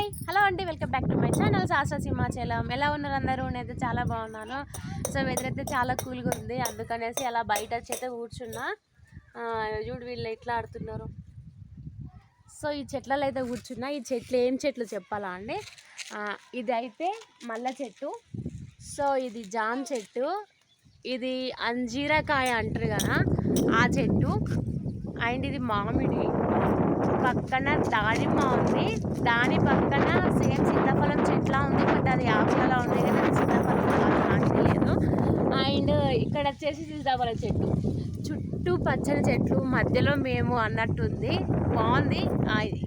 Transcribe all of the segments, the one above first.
Hi. Hello అండి welcome back to my channel Shastra Simhachalam ఎలా ఉన్నారు అందరూ? నేనైతే చాలా బాగున్నాను. సో వెదర్ అయితే చాలా కూల్గా ఉంది. అందుకనేసి అలా బయట వచ్చి అయితే కూర్చున్నా. చూడు వీళ్ళు ఎట్లా ఆడుతున్నారు. సో ఈ చెట్లలో అయితే కూర్చున్నా. ఈ చెట్లు ఏం చెట్లు చెప్పాలా అండి? ఇది అయితే మల్ల చెట్టు. సో ఇది జామ్ చెట్టు. ఇది అంజీరకాయ అంటారు కదా ఆ చెట్టు. అండ్ ఇది మామిడి. పక్కన దానిమ్మ ఉంది. దాని పక్కన సేమ్ సీతాఫలం చెట్లా ఉంది బట్ అది ఆకులలో ఉంది కదా అది సీతాఫలం కాదు, నాకు అండ్ ఇక్కడ వచ్చేసి సీతాఫలం చెట్టు. చుట్టూ పచ్చని చెట్లు మధ్యలో మేము అన్నట్టుంది. బాగుంది.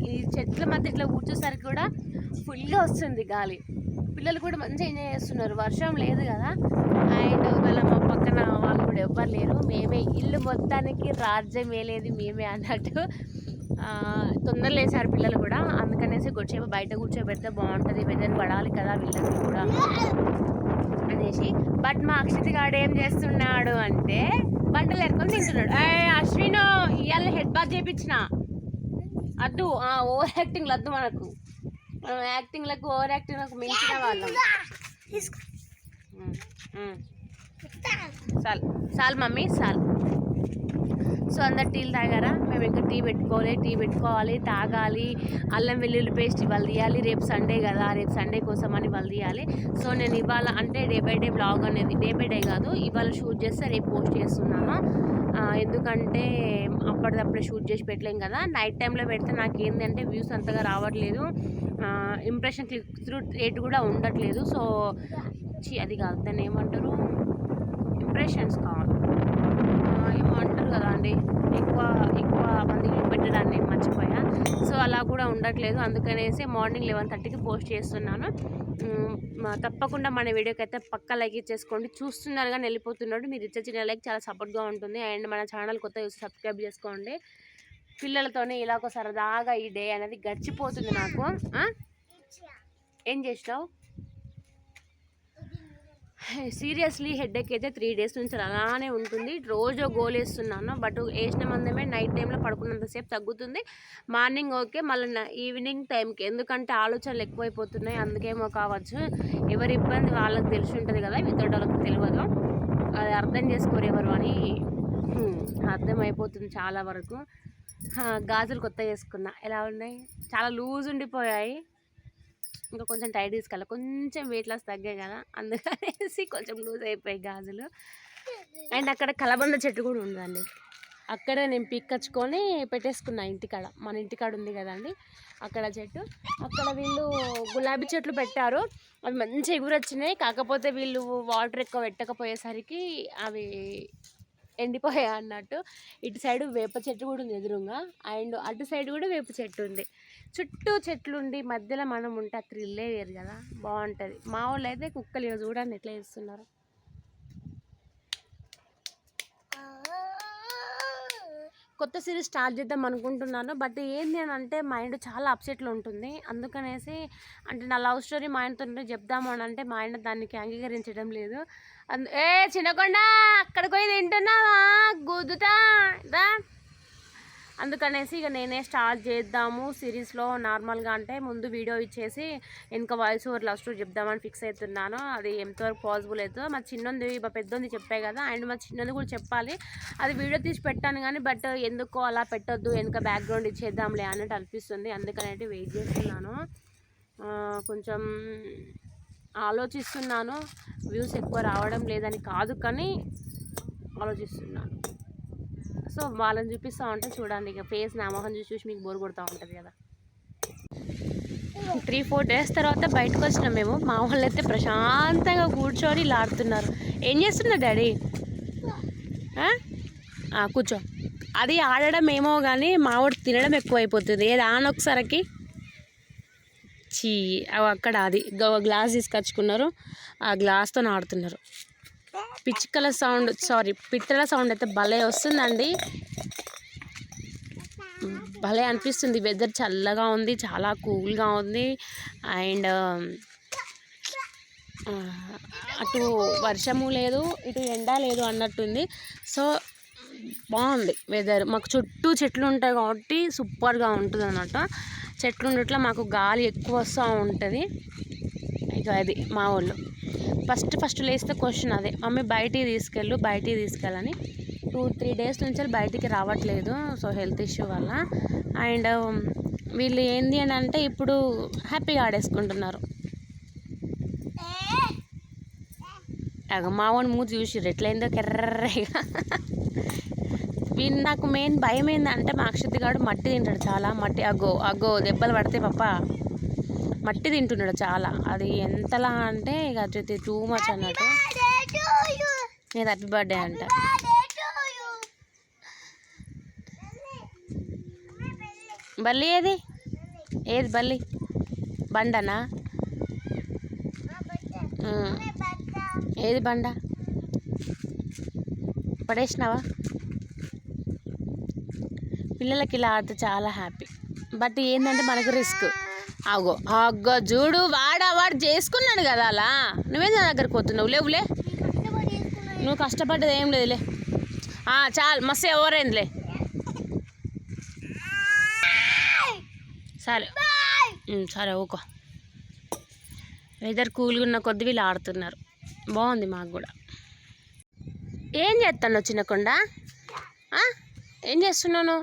ఈ చెట్ల మధ్య ఇట్లా కూర్చోసరికి కూడా ఫుల్గా వస్తుంది గాలి. పిల్లలు కూడా మంచిగా ఎంజాయ్ చేస్తున్నారు. వర్షం లేదు కదా. అండ్ వాళ్ళ మా పక్కన వాళ్ళు కూడా ఎవ్వరు లేరు. మేమే ఇల్లు మొత్తానికి రాజ్యం ఏలేది మేమే అన్నట్టు. ఆ, తొందరలో వేసారు పిల్లలు కూడా. అందుకనేసి కొద్దిసేపు బయట కూర్చోబెడితే బాగుంటుంది వెదర్ పడాలి కదా వీళ్ళకి కూడా అనేసి. బట్ మా అక్షిత్ గాడు ఏం చేస్తున్నాడు అంటే బట్టలు ఎరుకొని తింటున్నాడు. అశ్విన్ ఇవాళ హెడ్ బాత్ చేయించిన అద్దు ఓవర్ యాక్టింగ్ వద్దు మనకు. మనం యాక్టింగ్లకు ఓవర్ యాక్టింగ్లకు మించిన వాళ్ళం. చాలు చాలు మమ్మీ చాలు సో అందరు టీలు తాగారా? మేము ఇంకా టీ పెట్టుకోవాలి టీ పెట్టుకోవాలి తాగాలి. అల్లం వెల్లుల్లి పేస్ట్ ఇవాళ తీయాలి. రేపు సండే కదా రేపు సండే కోసం అని ఇవాళ తీయాలి. సో నేను ఇవాళ అంటే డే బై డే బ్లాగ్ అనేది డే బై డే కాదు ఇవాళ షూట్ చేస్తే రేపు పోస్ట్ చేస్తున్నాను. ఎందుకంటే అప్పటిదప్పుడే షూట్ చేసి పెట్టలేం కదా. నైట్ టైంలో పెడితే నాకు ఏంటంటే వ్యూస్ అంతగా రావట్లేదు. ఇంప్రెషన్ క్లిక్ త్రూ రేట్ కూడా ఉండట్లేదు. సో ఛీ, అది కాదు. దాన్ని ఏమంటారు? ఇంప్రెషన్స్ కాదు ఆ, ఏమో అంటారు కదా అండి ఎక్కువ ఎక్కువ మందికి పెట్టడాన్ని నేను మర్చిపోయా సో అలా కూడా ఉండట్లేదు. అందుకనేసి మార్నింగ్ లెవెన్ థర్టీకి పోస్ట్ చేస్తున్నాను. తప్పకుండా మన వీడియోకి అయితే పక్క లైక్ ఇచ్చేసుకోండి. చూస్తున్నారు కానీ వెళ్ళిపోతున్నాడు మీరు ఇచ్చే చిన్న లైక్ చాలా సపోర్ట్గా ఉంటుంది. అండ్ మన ఛానల్ కొత్త చూసి సబ్స్క్రైబ్ చేసుకోండి. పిల్లలతోనే ఇలా ఒక సరదాగా ఈ డే అనేది గడిచిపోతుంది నాకు. ఏం చేసినావు? సీరియస్లీ హెడ్ఏక్ అయితే త్రీ డేస్ నుంచి అలానే ఉంటుంది. రోజు గోల్ వేస్తున్నాను. బట్ వేసిన మందమే నైట్ టైంలో పడుకున్నంతసేపు తగ్గుతుంది. మార్నింగ్ ఓకే మళ్ళీ ఈవినింగ్ టైంకి. ఎందుకంటే ఆలోచనలు ఎక్కువైపోతున్నాయి. అందుకేమో కావచ్చు. ఎవరి ఇబ్బంది వాళ్ళకి తెలిసి ఉంటుంది కదా మిగతా వాళ్ళకి తెలియదు. అది అర్థం చేసుకోరు ఎవరు అని. అర్థమైపోతుంది చాలా వరకు. గాజులు కొత్త వేసుకున్నా. ఎలా ఉన్నాయి? చాలా లూజ్ ఉండిపోయాయి. ఇంకా కొంచెం టైట్ తీసుకోవాలి కొంచెం వెయిట్ లాస్ తగ్గాయి కదా అందుకనేసి కొంచెం లూజ్ అయిపోయాయి గాజులు. అండ్ అక్కడ కలబంద చెట్టు కూడా ఉందండి. అక్కడ నేను పిక్కచ్చుకొని పెట్టేసుకున్నా ఇంటికాడ. మన ఇంటికాడ ఉంది కదండి అక్కడ చెట్టు. అక్కడ వీళ్ళు గులాబీ చెట్లు పెట్టారు. అవి మంచి ఎగురొచ్చినాయి. కాకపోతే వీళ్ళు వాటర్ ఎక్కువ పెట్టకపోయేసరికి అవి ఎండిపోయాయి అన్నట్టు. ఇటు సైడ్ వేప చెట్టు కూడా ఉంది ఎదురుగా. అండ్ అటు సైడ్ కూడా వేప చెట్టు ఉంది. చుట్టూ చెట్లు ఉండి మధ్యలో మనం ఉంటే ఆ థ్రిల్లే వేరు కదా. బాగుంటుంది. మా వాళ్ళు అయితే కుక్కలు ఇగో చూడండి ఎట్లా చేస్తున్నారు. కొత్త సిరీస్ స్టార్ట్ చేద్దాం అనుకుంటున్నాను. బట్ ఏంటి అని అంటే మైండ్ చాలా అప్సెట్లో ఉంటుంది. అందుకనేసి అంటే నా లవ్ స్టోరీ మా ఆయనతో చెప్దాము అని అంటే మా ఆయన దానికి అంగీకరించడం లేదు. ఏ చిన్నకొండ అక్కడికి పోయి తింటున్నావా? గుద్దుతా దా. అందుకనేసి ఇక నేనే స్టార్ట్ చేద్దాము సిరీస్లో నార్మల్గా అంటే ముందు వీడియో ఇచ్చేసి ఇంకా వాయిస్ ఓవర్ లాస్ట్ చెప్దామని ఫిక్స్ అవుతున్నాను అది ఎంతవరకు పాసిబుల్ అవుతుందో. మా చిన్నది మా పెద్దది చెప్పే కదా అండ్ మా చిన్నది కూడా చెప్పాలి. అది వీడియో తీసి పెట్టాను కానీ బట్ ఎందుకో అలా పెట్టొద్దు వెనుక బ్యాక్గ్రౌండ్ ఇచ్చేద్దాంలే అన్నట్టు అనిపిస్తుంది. అందుకనేది వెయిట్ చేస్తున్నాను. కొంచెం ఆలోచిస్తున్నాను. వ్యూస్ ఎక్కువ రావడం లేదని కాదు కానీ ఆలోచిస్తున్నాను. సో వాళ్ళని చూపిస్తూ ఉంటే చూడండి. ఇక ఫేస్ నా మొహం చూసి చూసి మీకు బోర్ కొడుతూ ఉంటుంది కదా. త్రీ ఫోర్ డేస్ తర్వాత బయటకు వచ్చినాం మేము. మా వాళ్ళు అయితే ప్రశాంతంగా కూర్చొని ఇలా ఆడుతున్నారు. ఏం చేస్తున్నారు డాడీ? కూర్చో. అది ఆడడం ఏమో కానీ మావాడు తినడం ఎక్కువ అయిపోతుంది ఏది ఒకసారికి? చీ అవి అక్కడ అది గ- గ్లాస్ తీసుకొచ్చుకున్నారు. ఆ గ్లాస్తో ఆడుతున్నారు. పిచ్చుకల సౌండ్ సారీ పిట్టల సౌండ్ అయితే భలే వస్తుందండి. భలే అనిపిస్తుంది. వెదర్ చల్లగా ఉంది చాలా కూల్గా ఉంది. అండ్ అటు వర్షము లేదు ఇటు ఎండ లేదు అన్నట్టుంది. సో బాగుంది వెదర్. మాకు చుట్టూ చెట్లు ఉంటాయి కాబట్టి సూపర్గా ఉంటుంది అన్నట్టు చెట్లు ఉండట్ల మాకు గాలి ఎక్కువ వస్తూ ఉంటుంది ఇక అది మా ఊళ్ళో ఫస్ట్ ఫస్ట్ లేస్తే క్వశ్చన్ అదే. మమ్మీ బయటికి తీసుకెళ్ళు బయటికి తీసుకెళ్ళని. టూ త్రీ డేస్ నుంచి బయటికి రావట్లేదు సో హెల్త్ ఇష్యూ వల్ల. అండ్ వీళ్ళు ఏంది అని అంటే ఇప్పుడు హ్యాపీగా ఆడేసుకుంటున్నారు. అగ మావాడిని మూతి చూసిర్రు. ఎట్లయిందో కెర్రగా వీళ్ళు నాకు మెయిన్ భయం ఏంటంటే మా అక్షతి గారు మట్టి తింటాడు చాలా. మట్టి అగ్గో అగో దెబ్బలు పడితే పప్ప. మట్టి తింటున్నాడు చాలా. అది ఎంతలా అంటే ఇక అది టూ మచ్ అన్నట్టు. నేను హ్యాపీ బర్త్డే అంట. బల్లి ఏది? ఏది బల్లి? బండనా? ఏది బండ? పడేసినావా? పిల్లలకి ఇలా ఆడితే చాలా హ్యాపీ. బట్ ఏంటంటే మనకు రిస్క్. అగో అగ్గో చూడు. వాడు వాడు చేసుకున్నాడు కదా అలా. నువ్వేం నా దగ్గరికి పోతున్నావు? లేవులే నువ్వు కష్టపడ్డది ఏం లేదులే. చాలు. మస్తు ఎవరైందిలే. సరే. సరే ఊకో. వెదర్ కూల్గా ఉన్న కొద్ది వీళ్ళు ఆడుతున్నారు. బాగుంది మాకు కూడా. ఏం చేస్తాను చిన్నకొండ? ఏం చేస్తున్నాను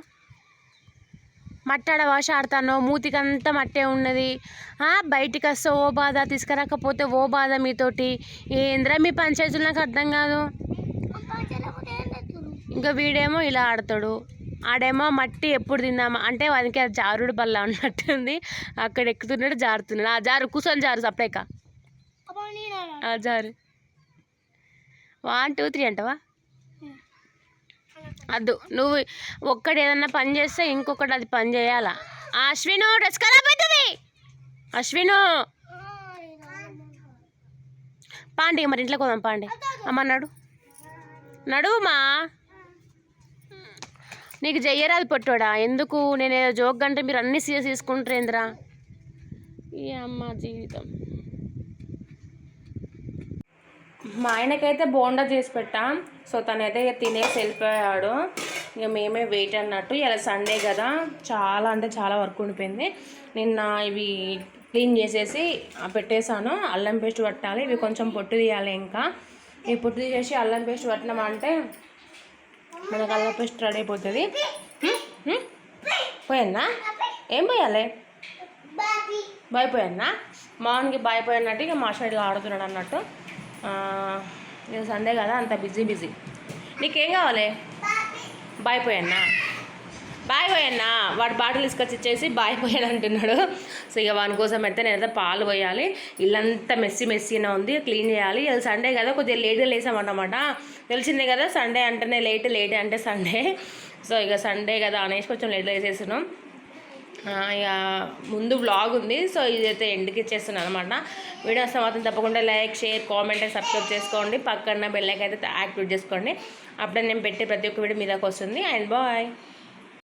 మట్టాడ వాష ఆడతాను మూతికంతా మట్టే ఉన్నది. బయటికి వస్తే ఓ బాధ తీసుకురాకపోతే ఓ బాధ మీతోటి. ఏంద్రా మీ పంచాయతీలు నాకు అర్థం కాదు. ఇంకా వీడేమో ఇలా ఆడతాడు. ఆడేమో మట్టి ఎప్పుడు తిందామా అంటే వానికి అది జారుడు బల్ల ఉన్నట్టుంది అక్కడ ఎక్కుతున్నాడు జారుతున్నాడు. ఆ జారు కూర్చొని జారు సపరేక. ఆ జారు. వన్ టూ త్రీ అంటవా? అద్దు. నువ్వు ఒక్కటి ఏదన్నా పని చేస్తే ఇంకొకటి అది పని చేయాలా? అశ్విను డ్రెస్ ఖరాబ్ అవుతుంది అశ్విను. పాండి మరి ఇంట్లోకి పోదాం పాండి. అమ్మ నడు. నడువుమా నీకు చెయ్యరాదు పొట్టోడా? ఎందుకు? నేను ఏదో జోక్ అంటే మీరు అన్ని సీరియస్ తీసుకుంటారేంద్రా? ఈ అమ్మ జీవితం. మా ఆయనకైతే బోండా చేసి పెట్టాం. సో తనైతే ఇక తినేసి వెళ్ళిపోయాడు ఇక మేమే వెయిట్ అన్నట్టు. ఇలా సండే కదా. చాలా అంటే చాలా వర్క్ ఉండిపోయింది. నిన్న ఇవి క్లీన్ చేసేసి పెట్టేశాను. అల్లం పేస్ట్ పట్టాలి ఇవి కొంచెం పొట్టు తీయాలి ఇంకా. ఈ పొట్టు తీసేసి అల్లం పేస్ట్ పట్టినామంటే మనకు అల్లం పేస్ట్ రెడీ అయిపోతుంది? పోయన్నా ఏం పోయాలి? బాయ్ పోయన్నా మార్నింగ్కి బాయ్ పోయినట్టు ఇక మా సైడ్లో ఆడుతున్నాడు అన్నట్టు. నేను సండే కదా అంత బిజీ బిజీ. నీకేం కావాలి? బాయ్ పోయన్నా బాయ్ పోయన్నా వాడు బాటిల్ తీసుకొచ్చి ఇచ్చేసి బాయ్ పోయాను అంటున్నాడు. సో ఇక వాని కోసం అయితే నేనైతే పాలు పోయాలి. ఇల్లంతా మెస్సీ మెస్సీనా ఉంది. క్లీన్ చేయాలి. ఇది సండే కదా కొద్దిగా లేట్గా లేసామన్నమాట తెలిసిందే కదా సండే అంటేనే లేట్ లేట్ అంటే సండే. సో ఇక సండే కదా అనేసి కొంచెం లేట్గా వేసేసినాం ఇక ముందు వ్లాగ్ ఉంది. సో ఇదైతే ఎండ్కి ఇచ్చేస్తున్నాను అనమాట. వీడియో వస్తే మాత్రం తప్పకుండా లైక్ షేర్ కామెంట్ సబ్స్క్రైబ్ చేసుకోండి. పక్కన బెల్లైక్ అయితే యాక్టివేట్ చేసుకోండి. అప్పుడే నేను పెట్టే ప్రతి ఒక్క వీడియో మీదకి వస్తుంది. And bye.